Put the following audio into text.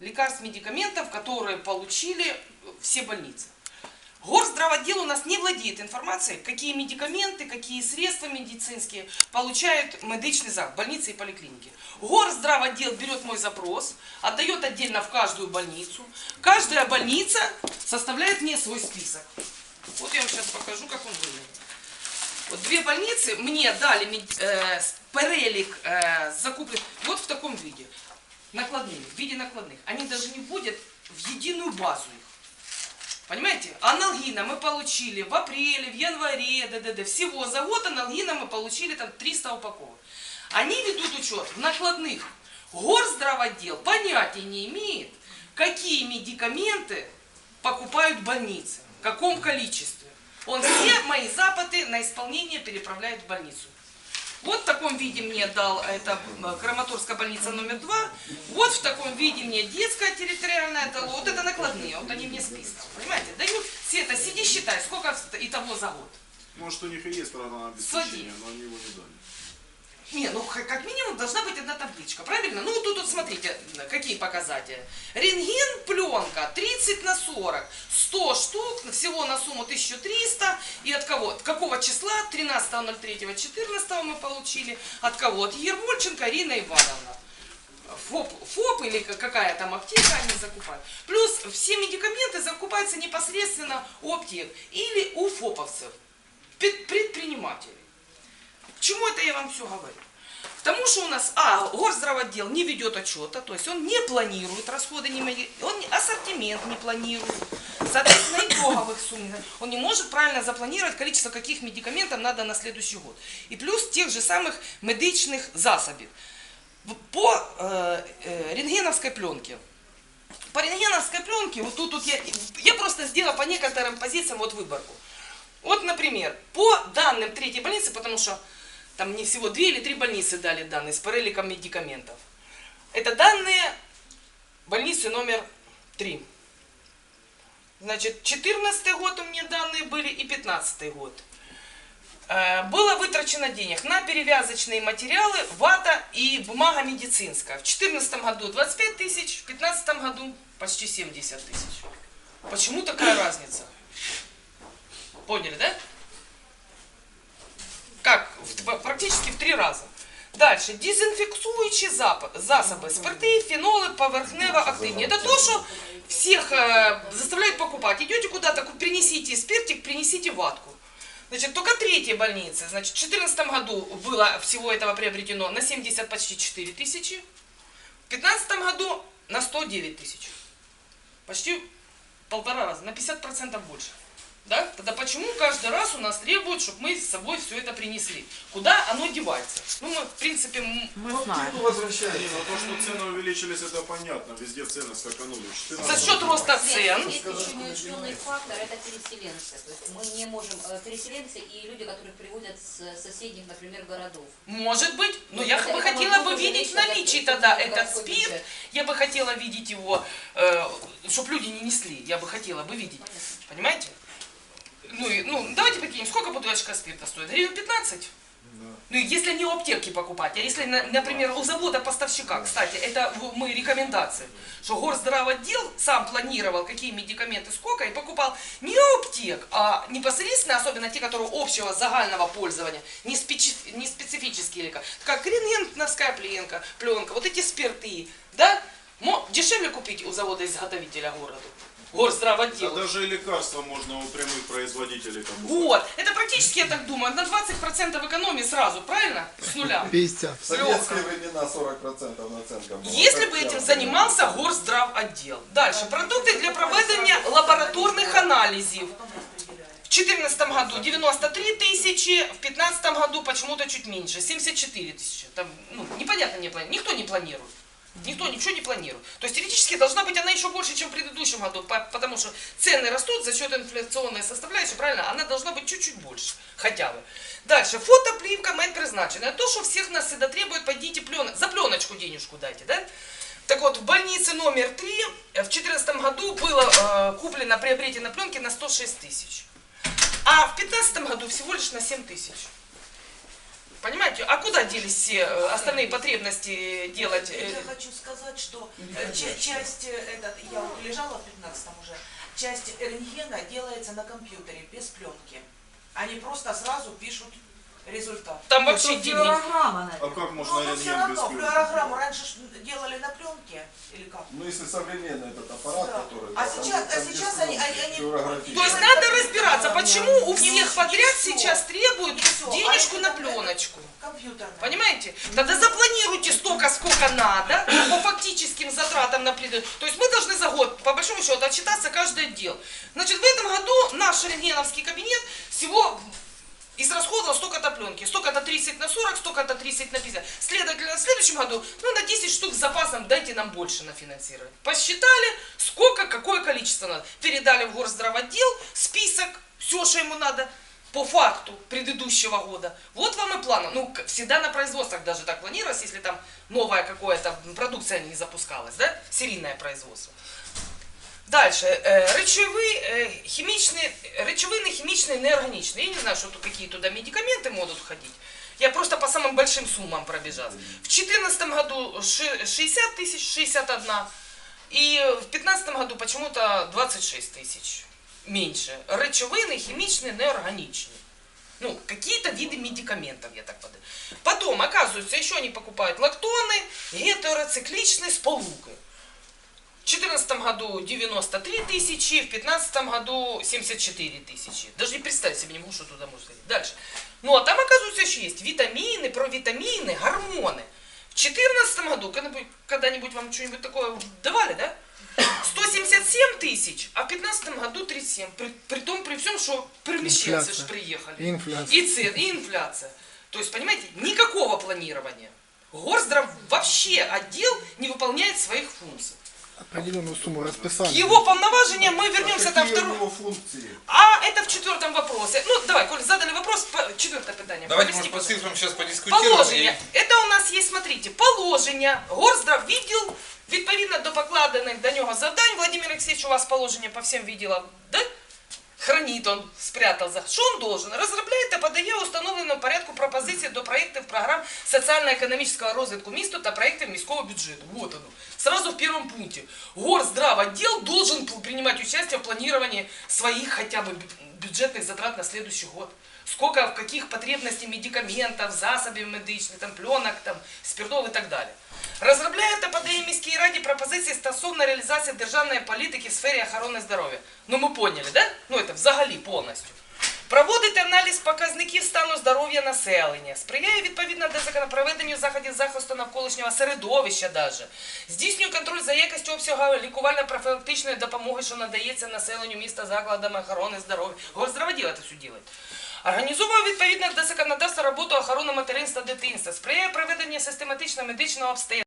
лекарств, медикаментов, которые получили все больницы. Горздравотдел у нас не владеет информацией, какие медикаменты, какие средства медицинские получают медичный заклад, больницы и поликлиники. Горздравотдел берет мой запрос, отдает отдельно в каждую больницу. Каждая больница составляет мне свой список. Вот я вам сейчас покажу, как он выглядит. Вот две больницы мне дали э, перелик э, закупленных вот в таком виде. Накладными, в виде накладных. Они даже не вводят в единую базу их. Понимаете? Аналгина мы получили в апреле, в январе, д.д.д. Всего за год аналгина мы получили там 300 упаковок. Они ведут учет в накладных. Горздравотдел понятия не имеет, какие медикаменты покупают больницы, в каком количестве. Он все мои запады на исполнение переправляет в больницу. Вот в таком виде мне дал это э, Краматорская больница номер два. Вот в таком виде мне детская территориальная дала. Вот это накладные, вот они мне список. Понимаете? Дают, Света, сиди считай, сколько итого за год. Может, у них и есть программа обеспечения, но они его не дали. Не, ну как минимум должна быть одна табличка, правильно? Ну тут вот смотрите, какие показатели. Рентген, пленка, 30 на 40, 100 штук, всего на сумму 1300. И от кого? От какого числа? 13.03.14 мы получили. От кого? От Ермольченко Ирина Ивановна. ФОП, ФОП или ка- какая там аптека они закупают. Плюс все медикаменты закупаются непосредственно у аптек или у ФОПовцев, предпринимателей. К чему это я вам все говорю? К тому, что у нас, а, горздравотдел не ведет отчета, то есть он не планирует расходы, не он ассортимент не планирует, соответственно, итоговых сумм. не. Он не может правильно запланировать количество каких медикаментов надо на следующий год. И плюс тех же самых медичных засобів. По э, э, рентгеновской пленке. По рентгеновской пленке, вот тут, тут я, я просто сделала по некоторым позициям вот выборку. Вот, например, по данным третьей больницы, потому что там мне всего две или три больницы дали данные с переликом медикаментов. Это данные больницы номер три. Значит, 14 год у меня данные были и 15 год. Э, Было вытрачено денег на перевязочные материалы, вата и бумага медицинская. В 2014 году 25 тысяч, в 2015 году почти 70 тысяч. Почему такая разница? Поняли, да? Как? В д- практически в три раза. Дальше. Дезінфікуючі зап- засоби, спирти, феноли, поверхнево-активні. Это то, что всех э, заставляют покупать. Идете куда-то, ку- принесите спиртик, принесите ватку. Значит, только третья больница. Значит, в 2014 году было всего этого приобретено на 70 почти 4 тысячи. В 2015 году на 109 тысяч. Почти полтора раза, на 50% больше. Да? Тогда почему каждый раз у нас требуют, чтобы мы с собой все это принесли? Куда оно девается? Ну, мы, в принципе, м- Мы знаем. Не, ну то, что цены увеличились, это понятно. Везде цены скаканули. за 14 счет роста цен. есть еще неучтенный фактор, это переселенцы. То есть мы не можем, э, переселенцы и люди, которых приводят с соседних, например, городов. Может быть, но Ну, я это- бы хотела бы видеть в наличии тогда от этот спирт. бюджет. Я бы хотела видеть его, чтобы люди не несли. Я бы хотела бы видеть. Понимаете? Ну, ну, давайте прикинем, сколько бутылочка спирта стоит? Гривен 15? Ну, и если не у аптеки покупать, а если, на- например, у завода поставщика, кстати, это мы рекомендации, что горздравотдел сам планировал, какие медикаменты сколько, и покупал не у аптек, а непосредственно, особенно те, которые общего загального пользования, не, специ- не специфические лекарства, как рентгеновская пленка, пленка, вот эти спирты, да, дешевле купить у завода-изготовителя городу, Да горздравотдел. даже и лекарства можно у прямых производителей покупать. Вот, это практически, я так думаю, на 20% экономии сразу, правильно? С нуля. 50. В советские времена 40% наценка была. Если бы этим занимался горздравотдел. Дальше. Продукты для проведення лабораторных анализов. В 2014 году 93 тысячи, в 2015 году почему-то чуть меньше, 74 тысячи. Там, ну, непонятно, не планирует. Никто не планирует. Никто ничего не планирует. То есть теоретически должна быть она еще больше, чем в предыдущем году, по- потому что цены растут за счет инфляционной составляющей, правильно? Она должна быть чуть-чуть больше, хотя бы. Дальше, фотоплівка медпризначена. То, что всех нас всегда требует, пойдите плен... за пленочку денежку дайте, да? Так вот, в больнице номер 3 в 2014 году было э, куплено, приобретено пленки на 106 тысяч. А в 2015 году всего лишь на 7 тысяч. Понимаете? А куда делись все э, остальные потребности делать? э, Я хочу сказать, что э, ча- часть, э, этот, я вот лежала в 15 уже, часть рентгена делается на компьютере, без пленки. Они просто сразу пишут результат. Там вообще денег. Флюорограмма, А как можно Ну, но все рентген без равно, пленки? флюорограмму раньше делали на пленке, или как? Ну, если современный этот аппарат, Да. который... А там сейчас- где- там а сейчас они- они-. То есть надо разбираться, почему у всех подряд сейчас требуют всё. денежку А на это- пленочку. Компьютерная. Понимаете? Тогда запланируйте столько, сколько надо, по фактическим затратам на предыдущий. То есть мы должны за год, по большому счету, отчитаться каждый отдел. Значит, в этом году наш рентгеновский кабинет всего израсходовал столько-то пленки, столько-то 30 на 40, столько-то 30 на 50. Следовательно, в следующем году, ну, на 10 штук с запасом дайте нам больше на финансирование. Посчитали, сколько, какое количество надо. Передали в горздравотдел список, все, что ему надо по факту предыдущего года. Вот вам и план. Ну, всегда на производствах даже так планировалось, если там новая какая-то продукция не запускалась, да, серийное производство. Дальше. Э, Речові, е, хімічні, речовини хімічні неорганічні. Я не знаю, что тут, какие туда медикаменты могут входить. Я просто по самым большим суммам пробежалась. В 2014 году ши- 60 тысяч, 61. И в 2015 году почему-то 26 тысяч. Меньше. Речовини хімічні неорганічні. Ну, какие-то виды медикаментов, я так подаю. Потом, оказывается, еще они покупают лактоны, гетероцикличные сполуки. В 2014 году 93 тысячи, в 2015 году 74 тысячи. Даже не представить себе не могу, что туда можно сказать. Дальше. Ну, а там, оказывается, еще есть витамины, провитамины, гормоны. В 2014 году, когда-нибудь, вам что-нибудь такое давали, да? 177 тысяч, а в 2015 году 37. При, при том, при всем, что перемещенцы ж Инфляция. приехали. Инфляция. И цен, и инфляция. То есть, понимаете, никакого планирования. Горздрав вообще отдел не выполняет своих функций Определенную сумму расписали. К его полноважениям мы А вернемся там какие у второй. него функции? А это в четвертом вопросе. Ну, давай, Коль, задали вопрос, по- четвертое питание. Давайте, Поясни, может, по пожалуйста. цифрам сейчас подискутируем. Положення. и- Это у нас є, смотрите, положення. Горздрав відділ, відповідно до покладених до нього завдань. Владимир Алексеевич, у вас положення по всем відділам, да? Хранит он, спрятал. за- Что он должен? Разробляє та подає у установленому порядку пропозиції до проєктів програм соціально-економічного розвитку міста та проєктів міського бюджету. Вот оно. Сразу в первом пункте. Горздравотдел должен п- принимать участие в планировании своих хотя бы бю- бюджетных затрат на следующий год. Сколько, в каких потребностей медикаментов, засобів медичних, там, пленок, там, спиртов і так далі. Розробляє та подає міській раді пропозиції стосовно реалізації державної політики в сфері охорони здоров'я. Ну ми поняли, да? Ну це взагалі повністю. Проводить аналіз показників стану здоров'я населення, сприяє відповідно до законопроведенню заходів захисту навколишнього середовища даже. Здійснює контроль за якістю обсягу лікувально-профілактичної допомоги, що надається населенню міста закладами охорони здоров'я. Горздраводіл це все делает. Організовує відповідно до законодавства роботу охорони материнства дитинства, сприяє проведенню систематичного медичного обстеження.